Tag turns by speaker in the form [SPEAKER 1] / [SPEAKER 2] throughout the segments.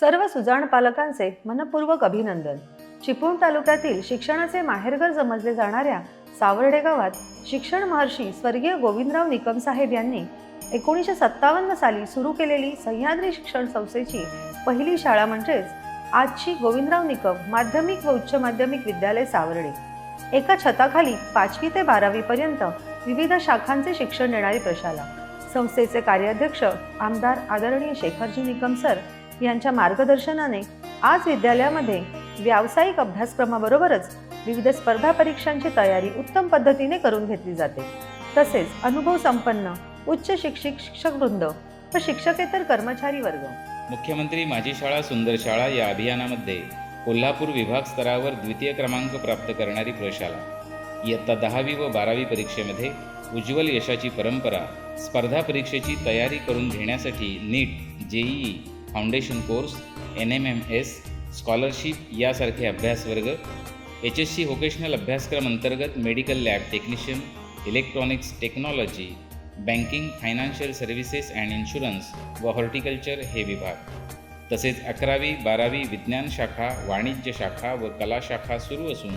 [SPEAKER 1] सर्व सुजाण पालकांचे मनपूर्वक अभिनंदन. चिपळूण तालुक्यातील शिक्षणाचे माहेरघर समजले जाणाऱ्या सावर्डे गावात शिक्षण महर्षी स्वर्गीय गोविंदराव निकम साहेब यांनी एकोणीसशे सत्तावन्न साली सुरू केलेली सह्याद्री शिक्षण संस्थेची पहिली शाळा म्हणजेच आजची गोविंदराव निकम माध्यमिक व उच्च माध्यमिक विद्यालय सावर्डे. एका छताखाली पाचवी ते बारावी पर्यंत विविध शाखांचे शिक्षण देणारी प्रशाला. संस्थेचे कार्याध्यक्ष आमदार आदरणीय शेखरजी निकम सर यांच्या मार्गदर्शनाने आज विद्यालयामध्ये व्यावसायिक अभ्यासक्रमाबरोबरच विविध स्पर्धा परीक्षांची तयारी उत्तम पद्धतीने करून घेतली जाते. तसेच अनुभव संपन्न उच्च शिक्षित शिक्षक वृंद व शिक्षकेतर कर्मचारी वर्ग.
[SPEAKER 2] मुख्यमंत्री माझी शाळा सुंदर शाळा या अभियानामध्ये कोल्हापूर विभाग स्तरावर द्वितीय क्रमांक प्राप्त करणारी प्रशाला इयत्ता दहावी व बारावी परीक्षेमध्ये उज्ज्वल यशाची परंपरा स्पर्धा परीक्षेची तयारी करून घेण्यासाठी NEET JEE foundation course N M M S scholarship यासारखे अभ्यासवर्ग एच एस सी व्होकेशनल अभ्यासक्रम अंतर्गत medical lab technician electronics technology banking financial services and insurance व हॉर्टिकल्चर हे विभाग. तसेच अकरावी बारावी विज्ञान शाखा वाणिज्य शाखा व कला शाखा सुरू असून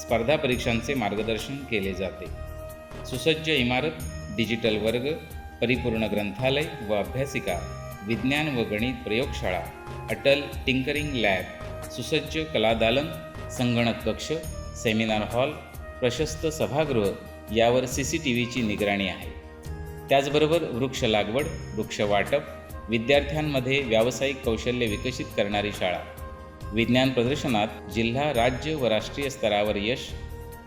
[SPEAKER 2] स्पर्धा परीक्षांचे मार्गदर्शन केले जाते. सुसज्ज इमारत डिजिटल वर्ग परिपूर्ण ग्रंथालय व अभ्यासिका विज्ञान व गणित प्रयोगशाळा अटल टिंकरिंग लॅब सुसज्ज कलादालन संगणक कक्ष सेमिनार हॉल प्रशस्त सभागृह यावर सी सी टी व्हीची निगराणी आहे. त्याचबरोबर वृक्ष लागवड वृक्ष वाटप विद्यार्थ्यांमध्ये व्यावसायिक कौशल्य विकसित करणारी शाळा. विज्ञान प्रदर्शनात जिल्हा राज्य व राष्ट्रीय स्तरावर यश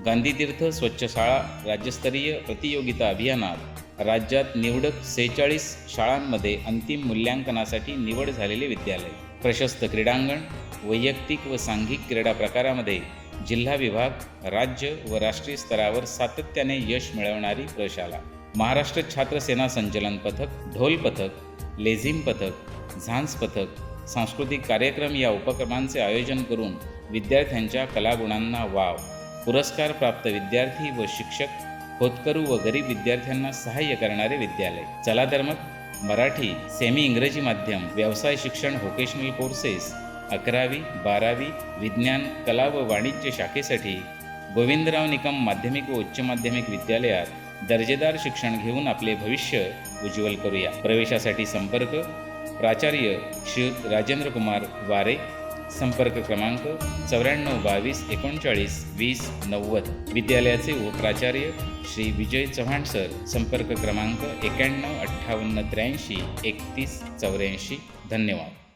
[SPEAKER 2] गांधीतीर्थ स्वच्छ शाळा राज्यस्तरीय प्रतियोगिता अभियानात राज्यात निवडक सेहेचाळीस शाळांमध्ये अंतिम मूल्यांकनासाठी निवड झालेले विद्यालय. प्रशस्त क्रीडांगण वैयक्तिक व सांघिक क्रीडा प्रकारामध्ये जिल्हा विभाग राज्य व राष्ट्रीय स्तरावर सातत्याने यश मिळवणारी प्रशाला. महाराष्ट्र छात्र सेना संचलन पथक ढोल पथक लेझिम पथक झांज पथक सांस्कृतिक कार्यक्रम या उपक्रमांचे आयोजन करून विद्यार्थ्यांच्या कलागुणांना वाव पुरस्कार प्राप्त विद्यार्थी व शिक्षक होतकरू व गरीब विद्यार्थ्यांना सहाय्य करणारे विद्यालय. चला तर मग मराठी सेमी इंग्रजी माध्यम व्यवसाय शिक्षण व्होकेशनल कोर्सेस अकरावी बारावी विज्ञान कला व वाणिज्य शाखेसाठी गोविंदराव निकम माध्यमिक व उच्च माध्यमिक विद्यालयात दर्जेदार शिक्षण घेऊन आपले भविष्य उज्ज्वल करूया. प्रवेशासाठी संपर्क प्राचार्य श्री राजेंद्र कुमार वारे संपर्क क्रमांक चौऱ्याण्णव बावीस एकोणचाळीस वीस नव्वद. विद्यालयाचे उपप्राचार्य श्री विजय चव्हाण सर. संपर्क क्रमांक एक्याण्णव अठ्ठावन्न त्र्याऐंशी एकतीस चौऱ्याऐंशी. धन्यवाद.